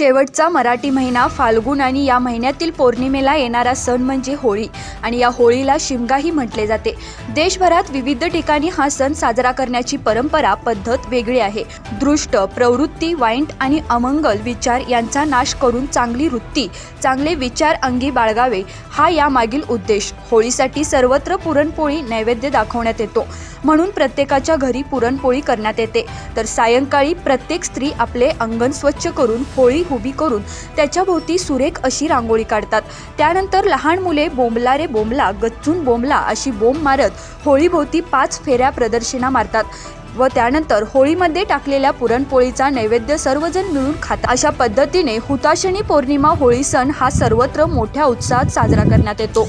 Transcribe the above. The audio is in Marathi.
शेवटचा मराठी महिना फाल्गुन आणि या महिन्यातील पौर्णिमेला येणारा सण म्हणजे होळी. आणि या होळीला शिमगाही म्हटले जाते. देशभरात विविध ठिकाणी हा सण साजरा करण्याची परंपरा पद्धत वेगळी आहे. दृष्ट प्रवृत्ती वाईट आणि अमंगल विचार यांचा नाश करून चांगली वृत्ती चांगले विचार अंगी बाळगावे हा यामागील उद्देश. होळीसाठी सर्वत्र पुरणपोळी नैवेद्य दाखवण्यात येतो. म्हणून प्रत्येकाच्या घरी पुरणपोळी करण्यात येते. तर सायंकाळी प्रत्येक स्त्री आपले अंगण स्वच्छ करून होळी उभी करून त्याच्याभोवती सुरेख अशी रांगोळी काढतात. त्यानंतर लहान मुले बोंबला रे बोंबला गच्चून बोंबला अशी बोंब मारत होळीभोवती पाच फेऱ्या प्रदर्शिना मारतात व त्यानंतर होळीमध्ये टाकलेल्या पुरणपोळीचा नैवेद्य सर्वजण मिळून खातात. अशा पद्धतीने हुताशनी पौर्णिमा होळी सण हा सर्वत्र मोठ्या उत्साहात साजरा करण्यात येतो.